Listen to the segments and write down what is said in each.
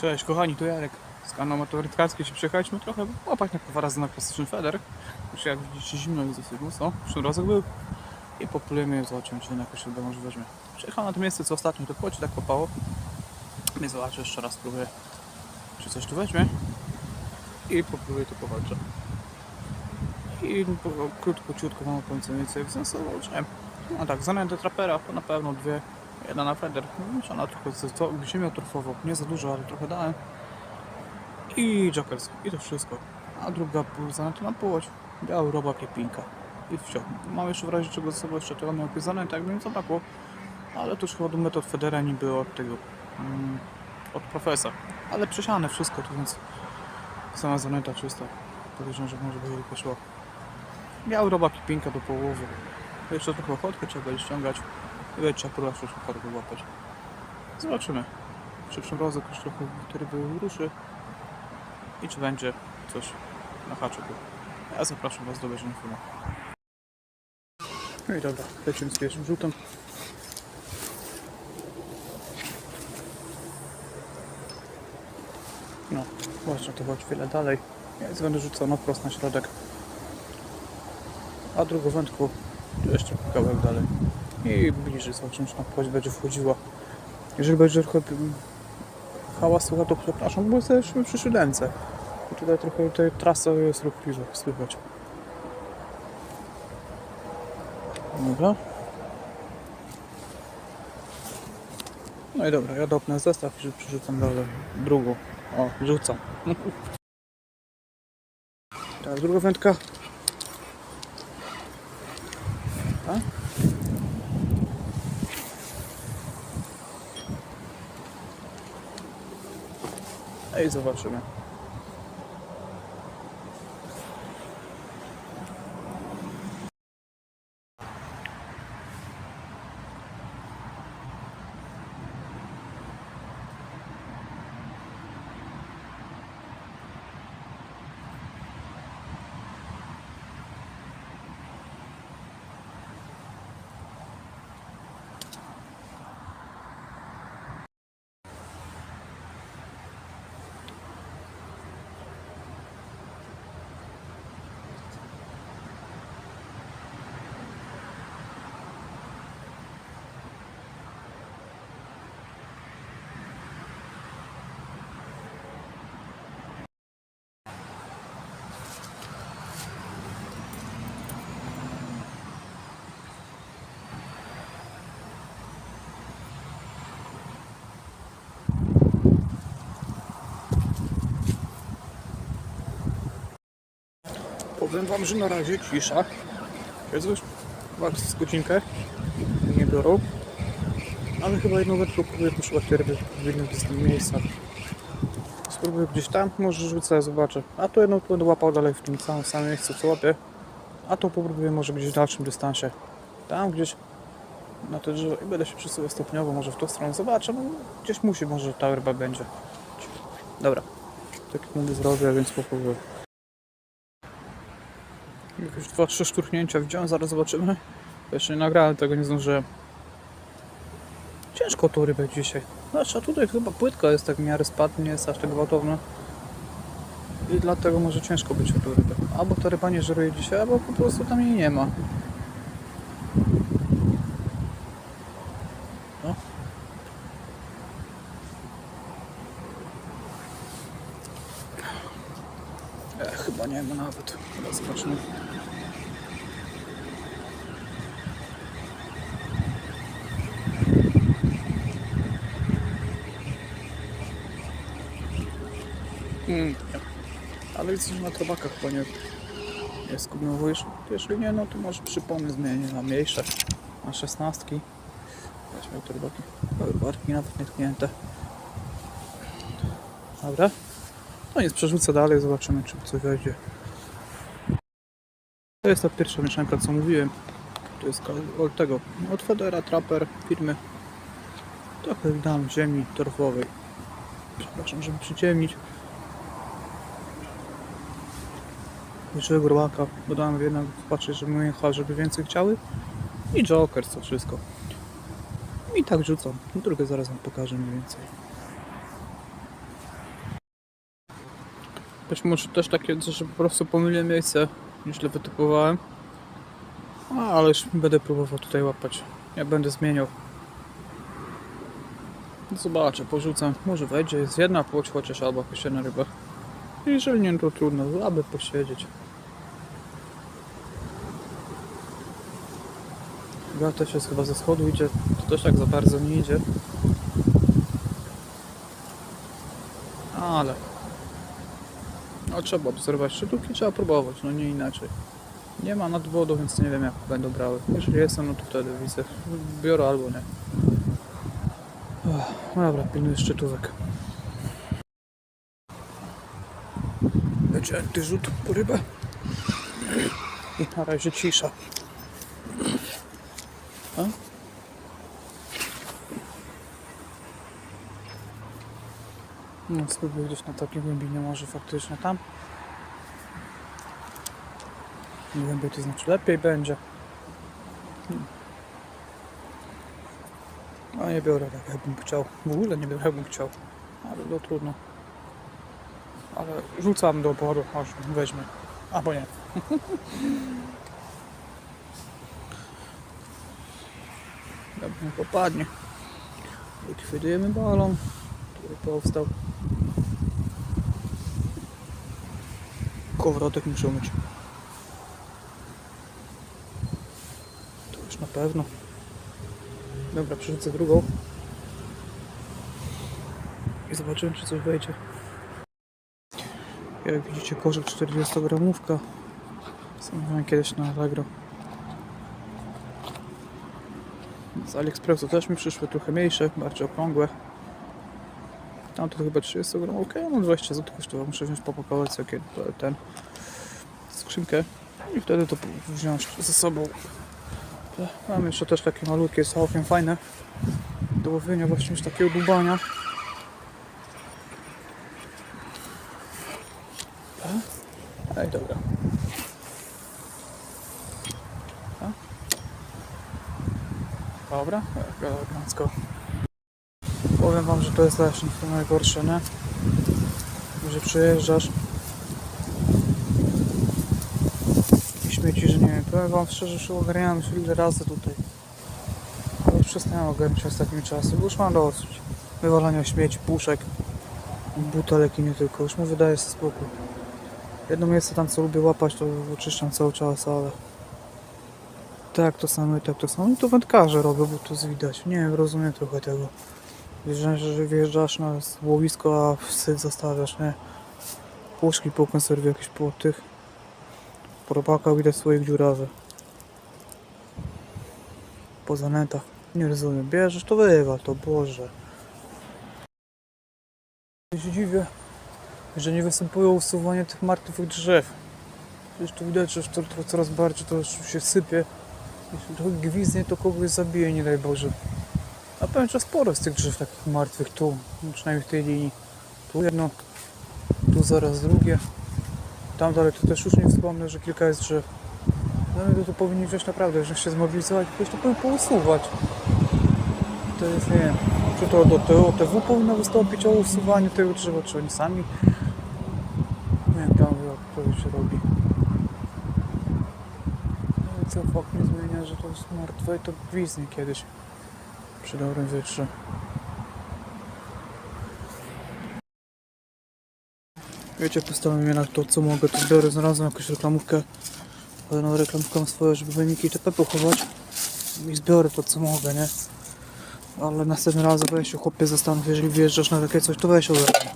Cześć kochani, tu Jarek z kanału Motorytkarskiej się przyjechaliśmy trochę łapać na dwa razy na klasyczny feder. Już jak widzicie zimno jest dosyć mocno, w zeszłym razem był. I populujemy, zobaczymy czy jakoś się uda może weźmie. Przyjechałem na to miejsce co ostatnio, to płocie tak kopało. Nie zobaczę jeszcze raz, spróbuję czy coś tu weźmie. I popluję to powalczę. I krótko, ciutko mam końcu więcej sensowo, czy nie. No tak, zamiast do trapera to na pewno dwie. Jedna na feder, mieszana trochę z to, ziemią torfową, nie za dużo, ale trochę dałem. I Jokers, i to wszystko. A druga zanęta na połoć, biały robak i pinka. I wsio. Mam jeszcze w razie czego ze sobą jeszcze tego miał zanęta, jakby mi zabrakło. Ale to już chyba do metod Federa nie było od tego, mm, od profesa. Ale przesiane wszystko, to więc sama zanęta czysta. Podejrzewam, że może by jej poszło. Biały robak i pinka do połowy. Jeszcze trochę ochotkę trzeba będzie ściągać. I będzie trzeba próbować już ochotkę łapać. Zobaczymy. Czy przymrozek już trochę który ruszy. I czy będzie coś na haczyku. Ja zapraszam Was do obejrzenia filmu. No i dobra, lecimy z pierwszym rzutem. No, właśnie to chodź wiele dalej. Więc będę rzucał na wprost na środek. A drugą wędką tu jeszcze kawałek dalej. I bliżej na płoć będzie wchodziła. Jeżeli będzie trochę mm, hałasu, to przepraszam, bo jesteśmy przy siódemce. I tutaj trochę tej trasy jest ruchliwa, słychać. Dobra. No i dobra, ja dopnę zestaw i przerzucam dalej drugą. O, rzucam. Teraz druga wędka. Ej, zobaczymy. Powiem wam, że na razie cisza. Jest już chyba z godzinkę. Nie biorą. Ale chyba jedną wędkę próbuję poszukiwać w innych miejscach. Spróbuję gdzieś tam, może rzucę, zobaczę. A to jedną będę łapał dalej w tym samym, samym miejscu co łapię. A to popróbuję może gdzieś w dalszym dystansie. Tam gdzieś na te drzewo i będę się przesuwał stopniowo, może w tą stronę zobaczę. No, gdzieś musi, może ta ryba będzie. Dobra. Tak jak zrobię, więc popróbuję. Jakieś dwa, trzy szturchnięcia widziałem, zaraz zobaczymy. Jeszcze nie nagrałem tego, nie zdążyłem. Ciężko tą rybę dzisiaj. Znaczy, a tutaj chyba płytka jest tak w miarę spad, nie jest aż tak gwałtowna. I dlatego może ciężko być o tą rybę. Albo ta ryba nie żeruje dzisiaj, albo po prostu tam jej nie ma. No. Chyba nie ma nawet. Teraz zobaczymy. Mm, nie. Ale jesteśmy na trobakach, chyba nie jest gumiowo. Jeśli, nie, no to może przypomnę zmienię na mniejsze, na szesnastki. Weźmy te rybaki. Barki nawet nietknięte. Dobra. No nic, przerzucę dalej, zobaczymy czy coś wejdzie. To jest ta pierwsza mieszanka, co mówiłem. To jest od tego, od Federa, Trapper, firmy. Trochę dam ziemi torfowej. Przepraszam, żeby przyciemnić. Jeszcze grobaka, bo dałem jednak patrzeć, żeby moje chyba, żeby więcej chciały. I Jokers, to wszystko. I tak rzucam. Drugę zaraz wam pokażę mniej więcej. Być może też takie, że po prostu pomyliłem miejsce, źle wytypowałem. A, ale już będę próbował tutaj łapać. Ja będę zmieniał. Zobaczę, porzucam. Może wejdzie, jest jedna płoć chociaż albo jakaś jedna ryba. Jeżeli nie, to trudno, aby posiedzieć. Chyba też jest chyba ze schodu idzie, to też tak za bardzo nie idzie. Ale no trzeba obserwować szczytówki, trzeba próbować, no nie inaczej. Nie ma nad wodą, więc nie wiem jak będą brały. Jeżeli jestem, no to wtedy widzę. Biorę albo nie. Ech, No dobra, pilnuję szczytówek. Będzie po rybę. I na razie cisza. A? No, spróbuję gdzieś na takiej głębinie, może faktycznie tam. Głębiej to znaczy lepiej będzie. No nie biorę tak jakbym chciał. W ogóle nie biorę jakbym chciał. Ale to trudno. Ale rzucam do oporu, aż weźmie. Albo nie. Dobrze, nie popadnie. Likwidujemy balon, który powstał. Kołowrotek muszę myć. To już na pewno. Dobra, przerzucę drugą. I zobaczymy, czy coś wejdzie. Jak widzicie, koszyk 40 gramówka. Zamówiłem kiedyś na Allegro. Z AliExpressu też mi przyszły trochę mniejsze, bardziej okrągłe. Tam to chyba 30 gram, ok, no 20 zł kosztowało, muszę wziąć popakować sobie ten skrzynkę i wtedy to wziąć ze sobą. Mam jeszcze też takie malutkie, całkiem fajne do łowienia właśnie już takiego dłubania. Ej, dobra. A? Dobra, elegancko. Wam, że to najgorsze, nie? Że przyjeżdżasz i śmieci, że nie wiem. Powiem wam szczerze, że ogarniałem już ile razy tutaj. Ale przestałem ogarniać ostatnimi czasy, bo już mam dosyć. Wywalania śmieci, puszek, butelek i nie tylko. Już mu wydaje sobie spokój. Jedno miejsce tam co lubię łapać, to oczyszczam cały czas, ale tak to samo i tak to samo. I to wędkarze robią, bo to widać. Nie wiem, rozumiem trochę tego. Że wjeżdżasz na łowisko, a wstyd zostawiasz, nie? Puszki po konserwie jakieś po tych. Po robakach widać swoich dziurawy. Po zanętach. Nie rozumiem. Bierzesz to wywal, to Boże. Ja się dziwię, że nie występują usuwanie tych martwych drzew. Przecież tu widać, że to, to coraz bardziej to się sypie. Jeśli trochę gwizdnie, to kogoś zabije, nie daj Boże. A powiem, że sporo z tych drzew takich martwych tu, no przynajmniej w tej linii. Tu jedno, tu zaraz drugie. Tam dalej to też już nie wspomnę, że kilka jest drzew. No to, to powinni wziąć naprawdę, że się zmobilizować, jakoś to powinien pousuwać. To jest, nie wiem, czy to do TOTW powinno wystąpić o usuwaniu tego drzewa, czy oni sami. Nie wiem, tam jak to się robi. No i co fakt nie zmienia, że to jest martwe i to gwizdnie kiedyś. Przy dobrym wietrze. Wiecie, postawiłem na to, co mogę, to biorę, znalazłem jakąś reklamówkę, no reklamówkę mam swoje, żeby wyniki itp. pochować i zbiorę to, co mogę, nie? Ale następnym razem weź się chłopie zastanów, jeżeli wyjeżdżasz na takie coś, to weź ogarnij.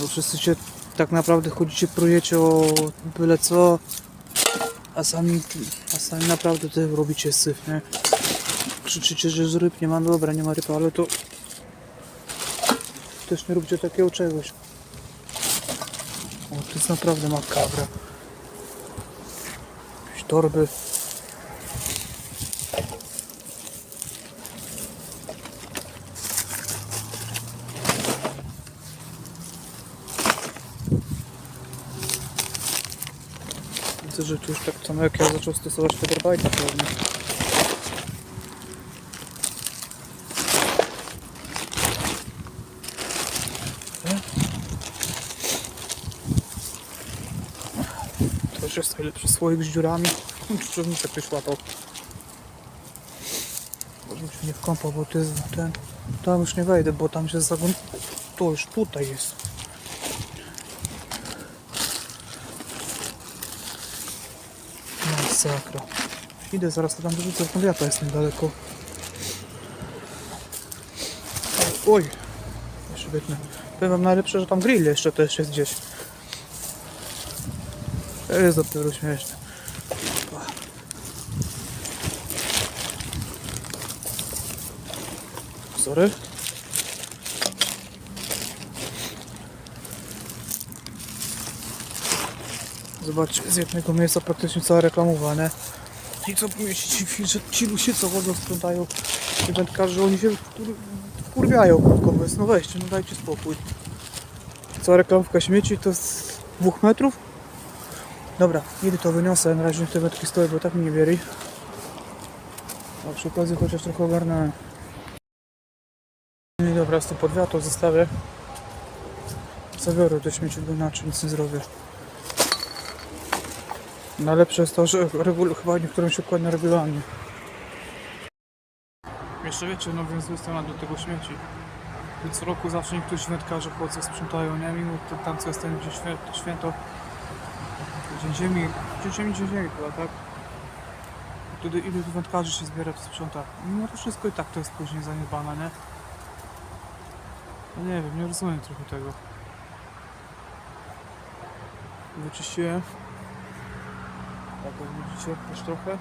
Bo wszyscy się tak naprawdę chodzicie, projecie o byle co, a sami, a sami naprawdę tutaj robicie syf, nie? Krzyczycie, że z ryb nie ma, no dobra, nie ma ryb, ale to też nie róbcie takiego czegoś. O, to jest naprawdę makabra. Jakieś torby. życiu, już tak samo jak ja zaczął stosować Federbite'a pewnie. To już jest najlepszy słoik z dziurami. Czyczowniczek ktoś łapał. Bym się nie wkąpał, bo to jest ten... Tam już nie wejdę, bo tam się zagon... To już tutaj jest. Masakra. Idę zaraz to tam wyrzucę, bo ja to jest niedaleko. Oj, jeszcze wytnę. Powiem wam najlepsze, że tam grill jeszcze też jest gdzieś. To jest dopiero śmieszne. Sorry. Zobaczcie, z jednego miejsca praktycznie cała reklamowane. I co pomyślicie, ci, że ci ludzie co chodzą, sprzątają i wędkarze, oni się wkur- wkurwiają krótko mówiąc. No weźcie, no dajcie spokój. Cała reklamówka śmieci to z dwóch metrów? Dobra, idę to wyniosę, na razie te wędki stoją, bo tak mi nie bieri. A przy okazji chociaż trochę ogarnąłem. No i dobra, to pod wiatr zostawię. Zabiorę te śmieci, bo inaczej nic nie zrobię. Najlepsze jest to, że regul- chyba niektórym się kładnie regularnie. Jeszcze wiecie, no więc zły temat do tego śmieci. Co roku zawsze niektórzy wędkarze chodzą, sprzątają, nie? Mimo to tam co jest ten gdzie święto, święto Dzień Ziemi, Dzień Ziemi, Dzień Ziemi chyba, tak? Wtedy ilu wędkarzy się zbiera, to sprząta. Mimo to wszystko i tak to jest później zaniedbane, nie? No nie wiem, nie rozumiem trochę tego. Wyczyściłem. Tak jak widzicie, też trochę.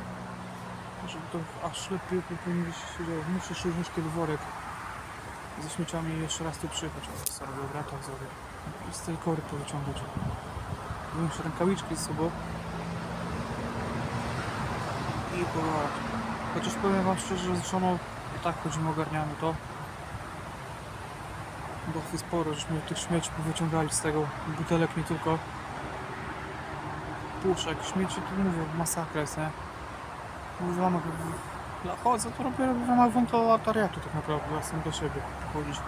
Żeby to aż lepiej to powinien być siedział. Muszę się wziąć kiedy worek ze śmieciami jeszcze raz tu przyjechać. O, sorry, dobra, tak zrobię. Z tej kory to wyciągać. Wziąłem jeszcze rękawiczki z sobą. I po... Chociaż powiem wam szczerze, że zresztą i tak chodzimy, ogarniamy to. Bo sporo, żeśmy tych śmieci wyciągali z tego butelek nie tylko. Puszek, śmieci, tu mówię, masakra jest, nie? Wam, jak chodzę, to robię w ramach wolontariatu tak naprawdę, ja sam do siebie chodzić.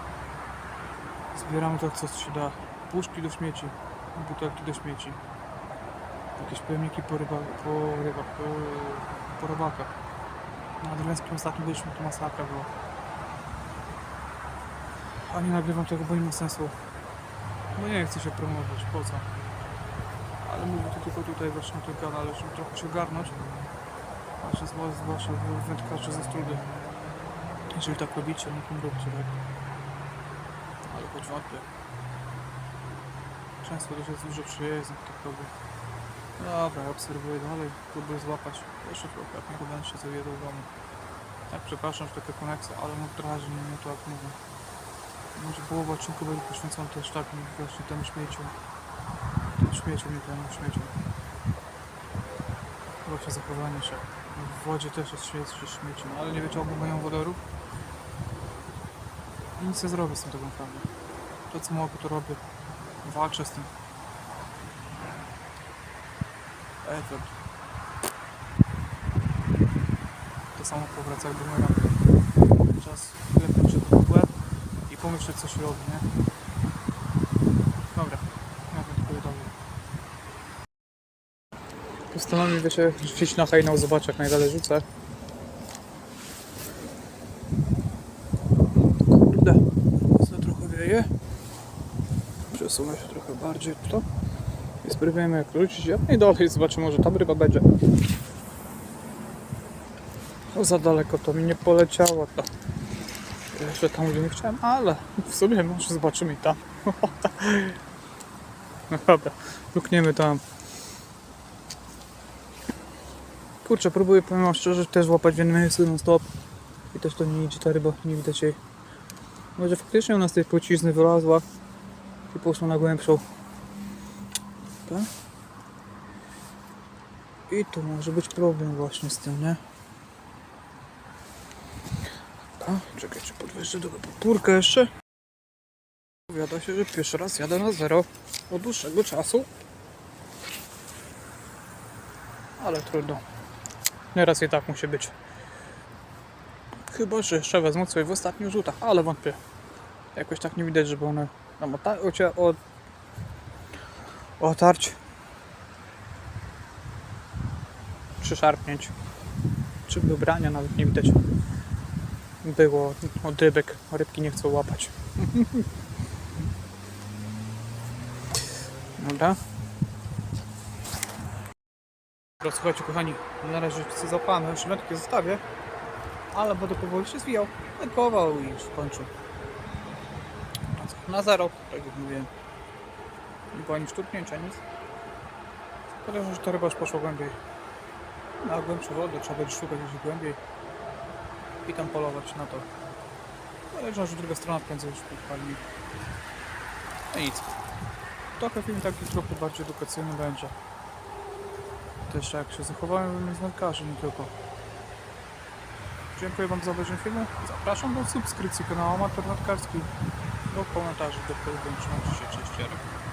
Zbieramy to, co się da. Puszki do śmieci, butelki do śmieci. Jakieś pojemniki po ryba, po ryba, po, po rybakach. Na Adriańskim ostatnio byliśmy, to masakra była. A nie nagrywam tego, bo nie ma sensu. No nie chcę się promować, po co? Ale mówię to tylko tutaj właśnie na tym kanale, żeby trochę się ogarnąć. A że zwłaszcza, zwłaszcza wędkarze ze strudy. Jeżeli tak robicie, no to róbcie tak. Ale choć wątpię. Często też jest dużo przyjezdnych, tak robię. Dobra, obserwuję dalej, próbuję złapać. Jeszcze trochę, jak nie będę się zawiedł w domu. Tak, przepraszam, że taka konekcja, ale no drażni mnie to jak mówię. Może połowa odcinku będzie poświęcona też tak właśnie temu śmieciu. Śmieciu, nie temu śmieciu. Właśnie zachowanie się. W wodzie też jest śmieci, śmieci, no ale nie wyciągną mają wodorów. I nic nie zrobię z tym tak naprawdę. To co mogę to robię. Walczę z tym. Efekt. To samo powraca jak bumerang. Czas klepnąć się do i pomyśleć co się robi, nie? Dobra, ja wędkuję dalej. Postanowię, wiecie, rzucić na hejnał, zobaczę jak najdalej rzucę. Kurde, co trochę wieje. Przesunę się trochę bardziej to. I spróbujemy jak rzucić. Ja i dalej zobaczymy, może tam ryba będzie. No za daleko to mi nie poleciało to. Jeszcze tam gdzie nie chciałem, ale w sumie może zobaczymy i tam. Dobra, lukniemy tam. Kurczę, próbuję, powiem szczerze, też łapać w jednym miejscu non stop. I też to nie idzie ta ryba, nie widać jej. Może faktycznie ona z tej płcizny wylazła i poszła na głębszą. Tak? I tu może być problem właśnie z tym, nie? A, czekaj, czy podwyższę do podpórkę jeszcze? Powiada się, że pierwszy raz jadę na zero od dłuższego czasu. Ale trudno. Nieraz i tak musi być. Chyba, że jeszcze wezmą sobie w ostatnich rzutach, ale wątpię. Jakoś tak nie widać, żeby one nam ota- ocia- od... otarć. przyszarpnięć. Czy do brania nawet nie widać. Było od rybek. Rybki nie chcą łapać. Dobra. Dobra, słuchajcie kochani, na razie chcę zapalmy, szmetki zostawię, ale będę powoli się zwijał, lekował i już kończył. Na zero, tak jak mówiłem. Nie było ani szturpnięcia, nic. Podejrzewam, że ta ryba już poszła głębiej. Na głębsze wody trzeba będzie szukać gdzieś głębiej i tam polować na to. Podejrzewam, że druga strona prędzej już podpali. No nic. Trochę film taki trochę bardziej edukacyjny będzie. Też jak się zachowałem z nie tylko. Dziękuję Wam za obejrzenie filmu. Zapraszam do subskrypcji kanału Amator Wędkarski. Do komentarzy, do się, cześć, Jarek.